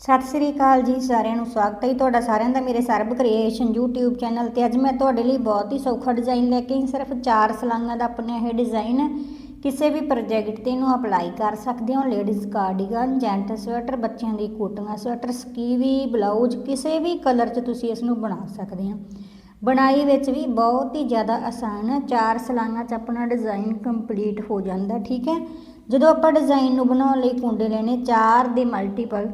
ਸਤਿ ਸ੍ਰੀ ਅਕਾਲ ਜੀ, ਸਾਰਿਆਂ ਨੂੰ ਸਵਾਗਤ ਹੈ ਤੁਹਾਡਾ ਸਾਰਿਆਂ ਦਾ ਮੇਰੇ ਸਰਬ ਕ੍ਰੀਏਸ਼ਨ YouTube ਚੈਨਲ ਤੇ। ਅੱਜ ਮੈਂ ਤੁਹਾਡੇ ਲਈ ਬਹੁਤ ਹੀ ਸੌਖਾ ਡਿਜ਼ਾਈਨ ਲੈ ਕੇ ਸਿਰਫ 4 ਸਲਾਂਗਾਂ ਦਾ ਆਪਣੇ ਇਹ ਡਿਜ਼ਾਈਨ ਕਿਸੇ ਵੀ ਪ੍ਰੋਜੈਕਟ ਤੇ ਇਹਨੂੰ ਅਪਲਾਈ ਕਰ ਸਕਦੇ ਹੋ। ਲੇਡੀਜ਼ ਕਾਰਡੀਗਨ ਜੈਂਟ ਸਵੈਟਰ ਬੱਚਿਆਂ ਦੀ ਕੋਟੀਆਂ ਸਵੈਟਰ ਸਕੀਵੀ ਬਲਾਊਜ਼ ਕਿਸੇ ਵੀ ਕਲਰ 'ਚ ਤੁਸੀਂ ਇਸ ਨੂੰ ਬਣਾ ਸਕਦੇ ਹੋ। ਬਣਾਈ ਵਿੱਚ ਵੀ ਬਹੁਤ ਹੀ ਜ਼ਿਆਦਾ ਆਸਾਨ ਹੈ। ਚਾਰ ਸਲਾਈਆਂ 'ਚ ਆਪਣਾ ਡਿਜ਼ਾਈਨ ਕੰਪਲੀਟ ਹੋ ਜਾਂਦਾ, ਠੀਕ ਹੈ? ਜਦੋਂ ਆਪਾਂ ਡਿਜ਼ਾਈਨ ਨੂੰ ਬਣਾਉਣ ਲਈ ਕੁੰਡੇ ਲੈਣੇ, ਚਾਰ ਦੇ ਮਲਟੀਪਲ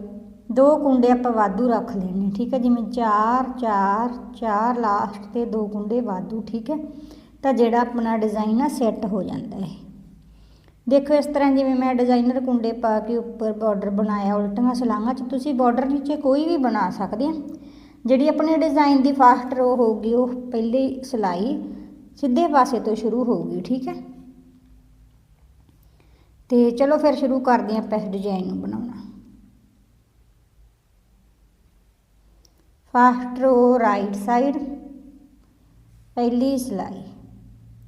ਦੋ ਕੁੰਡੇ ਆਪਾਂ ਵਾਧੂ ਰੱਖ ਲੈਣੇ ਠੀਕ ਹੈ? ਜਿਵੇਂ 4 4 4 ਲਾਸਟ ਤੇ ਦੋ ਕੁੰਡੇ ਵਾਧੂ, ਠੀਕ ਹੈ? ਤਾਂ ਜਿਹੜਾ ਆਪਣਾ ਡਿਜ਼ਾਈਨ ਆ ਸੈੱਟ ਹੋ ਜਾਂਦਾ ਹੈ ਦੇਖੋ, ਇਸ ਤਰ੍ਹਾਂ ਜਿਵੇਂ ਮੈਂ ਡਿਜ਼ਾਈਨਰ ਕੁੰਡੇ ਪਾ ਕੇ ਉੱਪਰ ਬਾਰਡਰ ਬਣਾਇਆ, ਉਲਟੀਆਂ ਸਲਾਂਘਾਂ 'ਚ, ਤੁਸੀਂ ਬਾਰਡਰ ਨੀਚੇ ਕੋਈ ਵੀ ਬਣਾ ਸਕਦੇ ਆ। ਜਿਹੜੀ ਆਪਣੇ ਡਿਜ਼ਾਈਨ ਦੀ ਫਾਸਟ ਰੋ ਹੋਊਗੀ, ਉਹ ਪਹਿਲੀ ਸਲਾਈ ਸਿੱਧੇ ਪਾਸੇ ਤੋਂ ਸ਼ੁਰੂ ਹੋਊਗੀ, ਠੀਕ ਹੈ? ਤੇ ਚਲੋ, ਫਿਰ ਸ਼ੁਰੂ ਕਰਦੇ ਹਾਂ ਆਪਾਂ ਇਸ ਡਿਜ਼ਾਈਨ ਨੂੰ ਬਣਾਉਣਾ। ਫਸਟ ਰੋ ਰਾਈਟ ਸਾਈਡ। ਪਹਿਲੀ ਸਲਾਈ।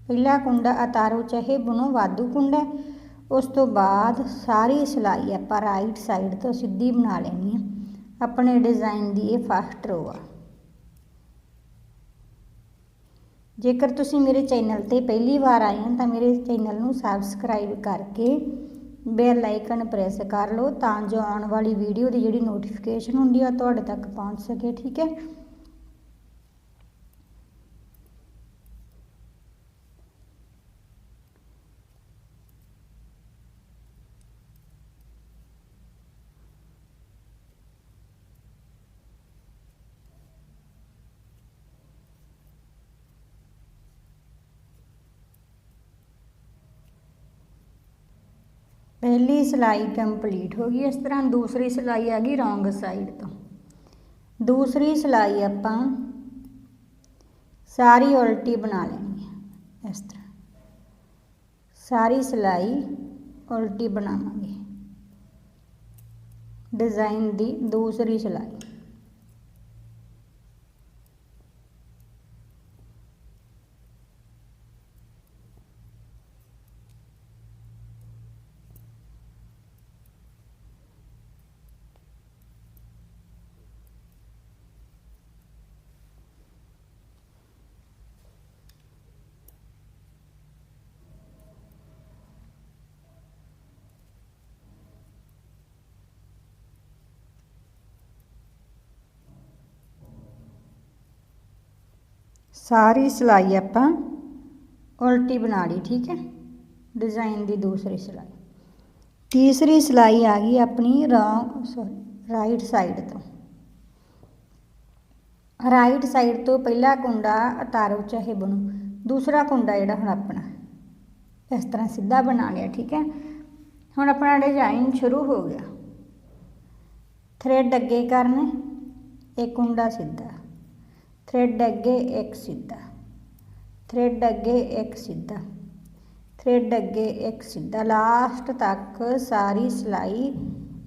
ਪਹਿਲਾ ਕੁੰਡਾ ਉਤਾਰੋ ਚਾਹੇ ਬੁਣੋ, ਵਾਧੂ ਕੁੰਡਾ ਉਸ ਤੋਂ ਬਾਅਦ ਸਾਰੀ ਸਲਾਈ ਆਪਾਂ ਰਾਈਟ ਸਾਈਡ ਤੋਂ ਸਿੱਧੀ ਬਣਾ ਲੈਣੀ ਹੈ। ਆਪਣੇ ਡਿਜ਼ਾਈਨ ਦੀ ਇਹ ਫਸਟ ਰੋ ਆ। ਜੇਕਰ ਤੁਸੀਂ ਮੇਰੇ ਚੈਨਲ ਤੇ ਪਹਿਲੀ ਵਾਰ ਆਏ ਹੋ ਤਾਂ ਮੇਰੇ ਚੈਨਲ ਨੂੰ ਸਬਸਕ੍ਰਾਈਬ ਕਰਕੇ ਬੈਲ ਆਈਕਨ ਪ੍ਰੈਸ ਕਰ ਲਓ ਤਾਂ ਜੋ ਆਉਣ ਵਾਲੀ ਵੀਡੀਓ ਦੀ ਜਿਹੜੀ ਨੋਟੀਫਿਕੇਸ਼ਨ ਹੁੰਦੀ ਆ ਤੁਹਾਡੇ ਤੱਕ ਪਹੁੰਚ ਸਕੇ, ਠੀਕ ਹੈ? ਪਹਿਲੀ ਸਿਲਾਈ ਕੰਪਲੀਟ ਹੋ ਗਈ ਇਸ ਤਰ੍ਹਾਂ ਦੂਸਰੀ ਸਿਲਾਈ ਆ ਗਈ ਰੋਂਗ ਸਾਈਡ ਤੋਂ ਦੂਸਰੀ ਸਿਲਾਈ ਆਪਾਂ ਸਾਰੀ ਉਲਟੀ ਬਣਾ ਲੈਣੀ ਹੈ ਇਸ ਤਰ੍ਹਾਂ ਸਾਰੀ ਸਿਲਾਈ ਉਲਟੀ ਬਣਾਵਾਂਗੇ ਡਿਜ਼ਾਈਨ ਦੀ ਦੂਸਰੀ ਸਿਲਾਈ ਸਾਰੀ ਸਿਲਾਈ ਆਪਾਂ ਉਲਟੀ ਬਣਾ ਲਈ, ਠੀਕ ਹੈ? ਡਿਜ਼ਾਈਨ ਦੀ ਦੂਸਰੀ ਸਿਲਾਈ। ਤੀਸਰੀ ਸਿਲਾਈ ਆ ਗਈ ਆਪਣੀ ਰੌਂਗ ਸੌਰੀ ਰਾਈਟ ਸਾਈਡ ਤੋਂ। ਰਾਈਟ ਸਾਈਡ ਤੋਂ ਪਹਿਲਾ ਕੁੰਡਾ ਉਤਾਰੋ ਚਾਹੇ ਬਣੋ, ਦੂਸਰਾ ਕੁੰਡਾ ਜਿਹੜਾ ਹੁਣ ਆਪਣਾ। ਇਸ ਤਰ੍ਹਾਂ ਸਿੱਧਾ ਬਣਾ ਲਿਆ, ਠੀਕ ਹੈ? ਹੁਣ ਆਪਣਾ ਡਿਜ਼ਾਈਨ ਸ਼ੁਰੂ ਹੋ ਗਿਆ। ਥ੍ਰੈਡ ਅੱਗੇ ਕਰਨੇ ਇੱਕ ਕੁੰਡਾ ਸਿੱਧਾ। ਥ੍ਰੈਡ ਅੱਗੇ ਇੱਕ ਸਿੱਧਾ ਥ੍ਰੈਡ ਅੱਗੇ ਇੱਕ ਸਿੱਧਾ ਥ੍ਰੈਡ ਅੱਗੇ ਇੱਕ ਸਿੱਧਾ। ਲਾਸਟ ਤੱਕ ਸਾਰੀ ਸਿਲਾਈ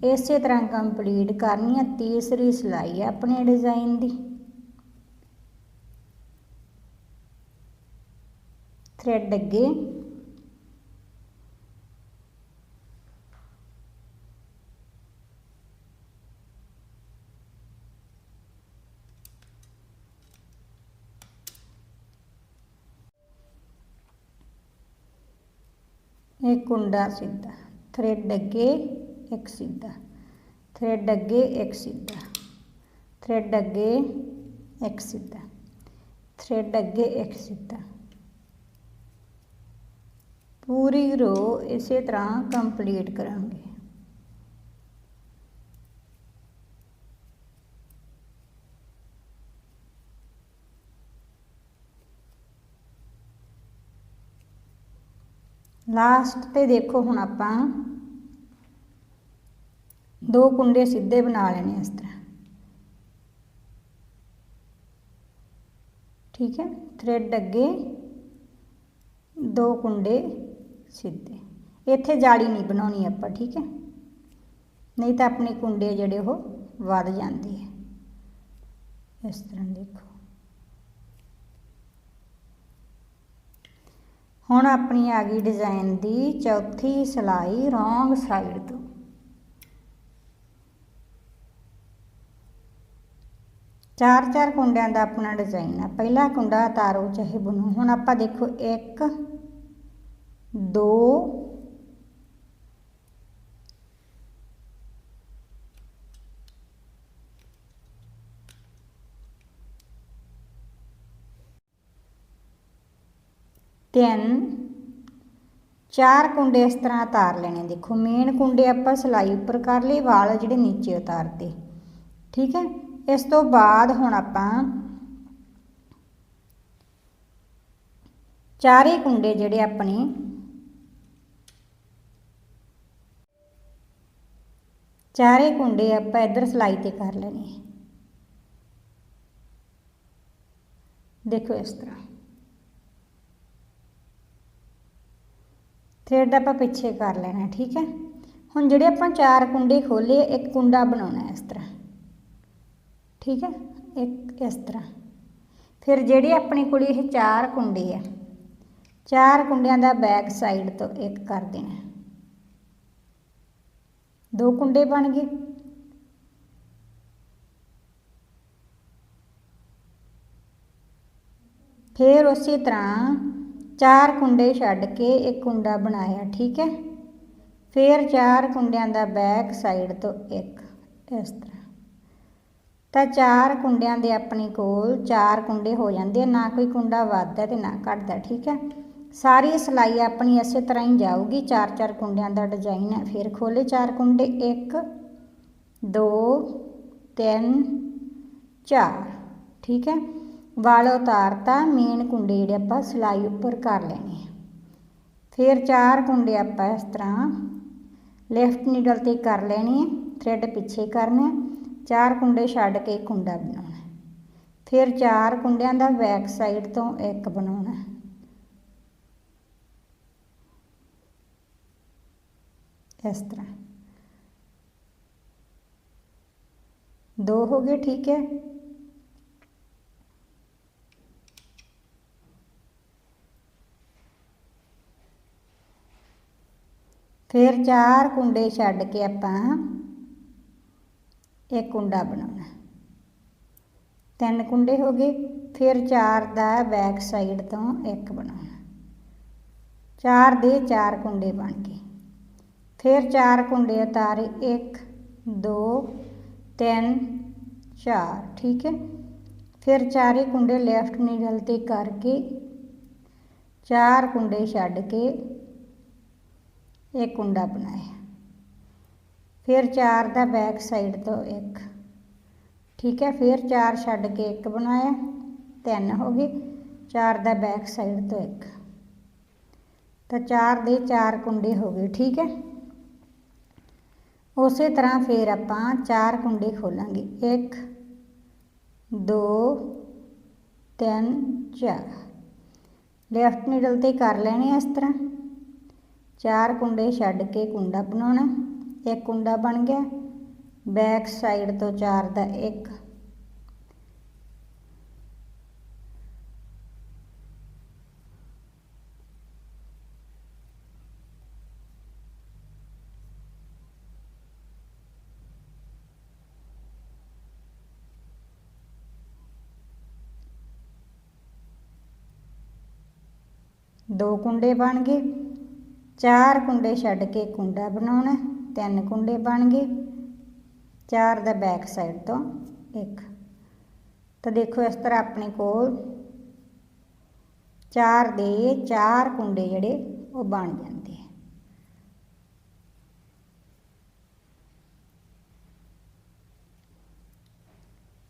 ਇਸੇ ਤਰ੍ਹਾਂ ਕੰਪਲੀਟ ਕਰਨੀ ਹੈ ਤੀਸਰੀ ਸਿਲਾਈ ਹੈ ਆਪਣੇ ਡਿਜ਼ਾਈਨ ਦੀ। ਥ੍ਰੈਡ ਅੱਗੇ ਇੱਕ ਕੁੰਡਾ ਸਿੱਧਾ ਥ੍ਰੈਡ ਅੱਗੇ ਇੱਕ ਸਿੱਧਾ ਥ੍ਰੈਡ ਅੱਗੇ ਇੱਕ ਸਿੱਧਾ ਥ੍ਰੈਡ ਅੱਗੇ ਇੱਕ ਸਿੱਧਾ ਥ੍ਰੈਡ ਅੱਗੇ ਇੱਕ ਸਿੱਧਾ। ਪੂਰੀ ਰੋ ਇਸੇ ਤਰ੍ਹਾਂ ਕੰਪਲੀਟ ਕਰਾਂਗੇ। ਲਾਸਟ ਤੇ ਦੇਖੋ ਹੁਣ ਆਪਾਂ ਦੋ ਕੁੰਡੇ ਸਿੱਧੇ ਬਣਾ ਲੈਣੇ ਇਸ ਤਰ੍ਹਾਂ। ਠੀਕ ਹੈ? ਥ੍ਰੈਡ ਅੱਗੇ ਦੋ ਕੁੰਡੇ ਸਿੱਧੇ। ਇੱਥੇ ਜਾਲੀ ਨਹੀਂ ਬਣਾਉਣੀ ਆਪਾਂ, ਠੀਕ ਹੈ? ਨਹੀਂ ਤਾਂ ਆਪਣੇ ਕੁੰਡੇ ਜਿਹੜੇ ਉਹ ਵੱਧ ਜਾਂਦੇ ਹੈ ਇਸ ਤਰ੍ਹਾਂ ਦੇਖੋ। ਹੁਣ ਆਪਣੀ ਆ ਗਈ ਡਿਜ਼ਾਈਨ ਦੀ ਚੌਥੀ ਸਲਾਈ ਰੋਂਗ ਸਾਈਡ ਤੋਂ। ਚਾਰ ਚਾਰ ਕੁੰਡਿਆਂ ਦਾ ਆਪਣਾ ਡਿਜ਼ਾਈਨ ਆ। ਪਹਿਲਾ ਕੁੰਡਾ ਤਾਰੋ ਚਾਹੇ ਬੁਣੋ। ਹੁਣ ਆਪਾਂ ਦੇਖੋ 1 2 ਤਿੰਨ। ਚਾਰ ਕੁੰਡੇ ਇਸ ਤਰ੍ਹਾਂ ਉਤਾਰ ਲੈਣੇ। ਦੇਖੋ, ਮੇਨ ਕੁੰਡੇ ਆਪਾਂ ਸਲਾਈ ਉੱਪਰ ਕਰ ਲਏ, ਵਾਲ ਜਿਹੜੇ ਨੀਚੇ ਉਤਾਰਤੇ। ਠੀਕ ਹੈ? ਇਸ ਤੋਂ ਬਾਅਦ ਹੁਣ ਆਪਾਂ ਚਾਰੇ ਕੁੰਡੇ ਜਿਹੜੇ ਆਪਣੇ ਚਾਰੇ ਕੁੰਡੇ ਆਪਾਂ ਇੱਧਰ ਸਲਾਈ ਤੇ ਕਰ ਲੈਣੇ। ਦੇਖੋ ਇਸ ਤਰ੍ਹਾਂ। ਥ੍ਰੈਡ ਆਪਾਂ ਪਿੱਛੇ ਕਰ ਲੈਣਾ, ਠੀਕ ਹੈ? ਹੁਣ ਜਿਹੜੇ ਆਪਾਂ ਚਾਰ ਕੁੰਡੇ ਖੋਲੇ ਇੱਕ ਕੁੰਡਾ ਬਣਾਉਣਾ ਇਸ ਤਰ੍ਹਾਂ। ਠੀਕ ਹੈ? ਇੱਕ ਇਸ ਤਰ੍ਹਾਂ। ਫਿਰ ਜਿਹੜੇ ਆਪਣੇ ਕੋਲ ਇਹ ਚਾਰ ਕੁੰਡੇ ਆ, ਚਾਰ ਕੁੰਡਿਆਂ ਦਾ ਬੈਕ ਸਾਈਡ ਤੋਂ ਇੱਕ ਕਰ ਦੇਣਾ। ਦੋ ਕੁੰਡੇ ਬਣ ਗਏ। ਫਿਰ ਉਸੇ ਤਰ੍ਹਾਂ ਚਾਰ ਕੁੰਡੇ ਛੱਡ ਕੇ ਇੱਕ ਕੁੰਡਾ ਬਣਾਇਆ, ਠੀਕ ਹੈ? ਫਿਰ ਚਾਰ ਕੁੰਡਿਆਂ ਦਾ ਬੈਕ ਸਾਈਡ ਤੋਂ ਇੱਕ, ਇਸ ਤਰ੍ਹਾਂ। ਤਾਂ ਚਾਰ ਕੁੰਡਿਆਂ ਦੇ ਆਪਣੇ ਕੋਲ ਚਾਰ ਕੁੰਡੇ ਹੋ ਜਾਂਦੇ ਆ, ਨਾ ਕੋਈ ਕੁੰਡਾ ਵੱਧਦਾ ਤੇ ਨਾ ਘਟਦਾ, ਠੀਕ ਹੈ? ਸਾਰੀ ਸਿਲਾਈ ਆਪਣੀ ਇਸੇ ਤਰ੍ਹਾਂ ਹੀ ਜਾਊਗੀ, ਚਾਰ ਚਾਰ ਕੁੰਡਿਆਂ ਦਾ ਡਿਜ਼ਾਈਨ ਹੈ, ਫਿਰ ਖੋਲੇ ਚਾਰ ਕੁੰਡੇ 1 2 3 4 ਠੀਕ ਹੈ? ਵਾਲ ਉਤਾਰਤਾ, ਮੇਨ ਕੁੰਡੇ ਜਿਹੜੇ ਆਪਾਂ ਸਿਲਾਈ ਉੱਪਰ ਕਰ ਲੈਣੇ ਆ। ਫਿਰ ਚਾਰ ਕੁੰਡੇ ਆਪਾਂ ਇਸ ਤਰ੍ਹਾਂ ਲੈਫਟ ਨੀਡਲ ਤੇ ਕਰ ਲੈਣੇ ਆ ਥ੍ਰੈਡ ਪਿੱਛੇ ਕਰਨਾ ਚਾਰ ਕੁੰਡੇ ਛੱਡ ਕੇ ਕੁੰਡਾ ਬਣਾਉਣਾ ਫਿਰ ਚਾਰ ਕੁੰਡਿਆਂ ਦਾ ਬੈਕ ਸਾਈਡ ਤੋਂ ਇੱਕ ਬਣਾਉਣਾ ਇਸ ਤਰ੍ਹਾਂ। ਦੋ ਹੋ ਗਏ, ਠੀਕ ਹੈ? ਫਿਰ ਚਾਰ ਕੁੰਡੇ ਛੱਡ ਕੇ ਆਪਾਂ ਇੱਕ ਕੁੰਡਾ ਬਣਾਉਣਾ। ਤਿੰਨ ਕੁੰਡੇ ਹੋ ਗਏ, ਫਿਰ ਚਾਰ ਦਾ ਬੈਕ ਸਾਈਡ ਤੋਂ ਇੱਕ ਬਣਾਉਣਾ। ਚਾਰ ਦੇ ਚਾਰ ਕੁੰਡੇ ਬਣ ਗਏ। ਫਿਰ ਚਾਰ ਕੁੰਡੇ ਉਤਾਰੇ 1 2 3 4 ਠੀਕ ਹੈ? ਫਿਰ ਚਾਰੇ ਕੁੰਡੇ ਲੈਫਟ ਨੀਡਲ ਤੇ ਕਰਕੇ ਚਾਰ ਕੁੰਡੇ ਛੱਡ ਕੇ ਇਹ ਕੁੰਡਾ ਬਣਾਇਆ। ਫਿਰ ਚਾਰ ਦਾ ਬੈਕ ਸਾਈਡ ਤੋਂ ਇੱਕ। ਠੀਕ ਹੈ, ਫਿਰ ਚਾਰ ਛੱਡ ਕੇ ਇੱਕ ਬਣਾਇਆ, ਤਿੰਨ ਹੋ ਗਏ। ਚਾਰ ਦਾ ਬੈਕ ਸਾਈਡ ਤੋਂ ਇੱਕ। ਤਾਂ ਚਾਰ ਦੇ ਚਾਰ ਕੁੰਡੇ ਹੋ ਗਏ, ਠੀਕ ਹੈ। ਉਸੇ ਤਰ੍ਹਾਂ ਫਿਰ ਆਪਾਂ ਚਾਰ ਕੁੰਡੇ ਖੋਲਾਂਗੇ। 1 2 3 4 ਲੈਫਟ ਨੀਡਲ ਤੇ ਕਰ ਲੈਣੇ ਇਸ ਤਰ੍ਹਾਂ। ਚਾਰ ਕੁੰਡੇ ਛੱਡ ਕੇ ਕੁੰਡਾ ਬਣਾਉਣਾ ਇੱਕ ਕੁੰਡਾ ਬਣ ਗਿਆ ਬੈਕ ਸਾਈਡ ਤੋਂ ਚਾਰ ਦਾ ਇੱਕ ਦੋ ਕੁੰਡੇ ਬਣ ਗਏ ਚਾਰ ਕੁੰਡੇ ਛੱਡ ਕੇ ਕੁੰਡਾ ਬਣਾਉਣਾ, ਤਿੰਨ ਕੁੰਡੇ ਬਣ ਗਏ। ਚਾਰ ਦਾ ਬੈਕ ਸਾਈਡ ਤੋਂ ਇੱਕ। ਤਾਂ ਦੇਖੋ ਇਸ ਤਰ੍ਹਾਂ ਆਪਣੇ ਕੋਲ ਚਾਰ ਦੇ ਚਾਰ ਕੁੰਡੇ ਜਿਹੜੇ, ਉਹ ਬਣ ਜਾਂਦੇ ਆ।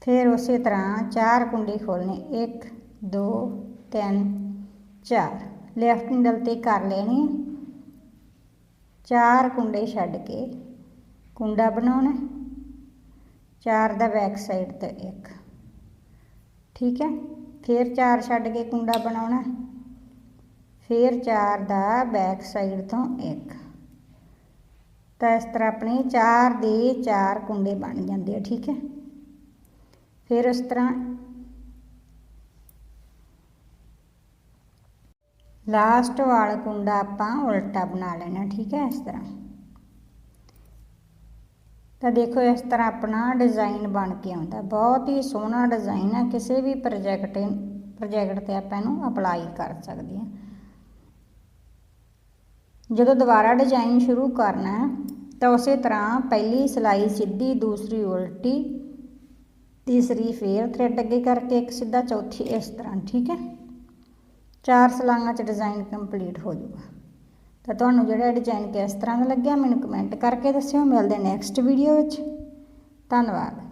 ਫਿਰ ਉਸੇ ਤਰ੍ਹਾਂ ਚਾਰ ਕੁੰਡੇ ਖੋਲਨੇ 1 2 3 4 ਲੈਫਟ ਨੀਡਲ ਤੇ ਕਰ ਲੈਣੀ ਚਾਰ ਕੁੰਡੇ ਛੱਡ ਕੇ ਕੁੰਡਾ ਬਣਾਉਣਾ ਚਾਰ ਦਾ ਬੈਕ ਸਾਈਡ ਤੇ ਇੱਕ। ਠੀਕ ਹੈ? ਫਿਰ ਚਾਰ ਛੱਡ ਕੇ ਕੁੰਡਾ ਬਣਾਉਣਾ ਫਿਰ ਚਾਰ ਦਾ ਬੈਕ ਸਾਈਡ ਤੋਂ ਇੱਕ। ਤਾਂ ਇਸ ਤਰ੍ਹਾਂ ਆਪਣੇ ਚਾਰ ਦੇ ਚਾਰ ਕੁੰਡੇ ਬਣ ਜਾਂਦੇ ਆ, ਠੀਕ ਹੈ? ਫਿਰ ਉਸ ਤਰ੍ਹਾਂ ਲਾਸਟ ਵਾਲ ਕੁੰਡਾ ਆਪਾਂ ਉਲਟਾ ਬਣਾ ਲੈਣਾ, ਠੀਕ ਹੈ, ਇਸ ਤਰ੍ਹਾਂ। ਤਾਂ ਦੇਖੋ, ਇਸ ਤਰ੍ਹਾਂ ਆਪਣਾ ਡਿਜ਼ਾਈਨ ਬਣ ਕੇ ਆਉਂਦਾ। ਬਹੁਤ ਹੀ ਸੋਹਣਾ ਡਿਜ਼ਾਈਨ ਹੈ, ਕਿਸੇ ਵੀ ਪ੍ਰੋਜੈਕਟ ਪ੍ਰੋਜੈਕਟ ਤੇ ਆਪਾਂ ਇਹਨੂੰ ਅਪਲਾਈ ਕਰ ਸਕਦੇ ਹਾਂ। ਜਦੋਂ ਦੁਬਾਰਾ ਡਿਜ਼ਾਈਨ ਸ਼ੁਰੂ ਕਰਨਾ ਹੈ, ਤਾਂ ਉਸੇ ਤਰ੍ਹਾਂ ਪਹਿਲੀ ਸਿਲਾਈ ਸਿੱਧੀ, ਦੂਸਰੀ ਉਲਟੀ, ਤੀਸਰੀ ਫੇਰ ਥ੍ਰੈਡ ਅੱਗੇ ਕਰਕੇ, ਇੱਕ ਸਿੱਧਾ ਚੌਥੀ, ਇਸ ਤਰ੍ਹਾਂ, ਠੀਕ ਹੈ। ਚਾਰ ਸਲਾਈਆਂ 'ਚ ਡਿਜ਼ਾਈਨ ਕੰਪਲੀਟ ਹੋ ਜਾਊਗਾ। ਤਾਂ ਤੁਹਾਨੂੰ ਜਿਹੜਾ ਡਿਜ਼ਾਈਨ ਕਿਸ ਤਰ੍ਹਾਂ ਦਾ ਲੱਗਿਆ ਮੈਨੂੰ ਕਮੈਂਟ ਕਰਕੇ ਦੱਸਿਓ। ਮਿਲਦੇ ਨੈਕਸਟ ਵੀਡੀਓ ਵਿੱਚ। ਧੰਨਵਾਦ।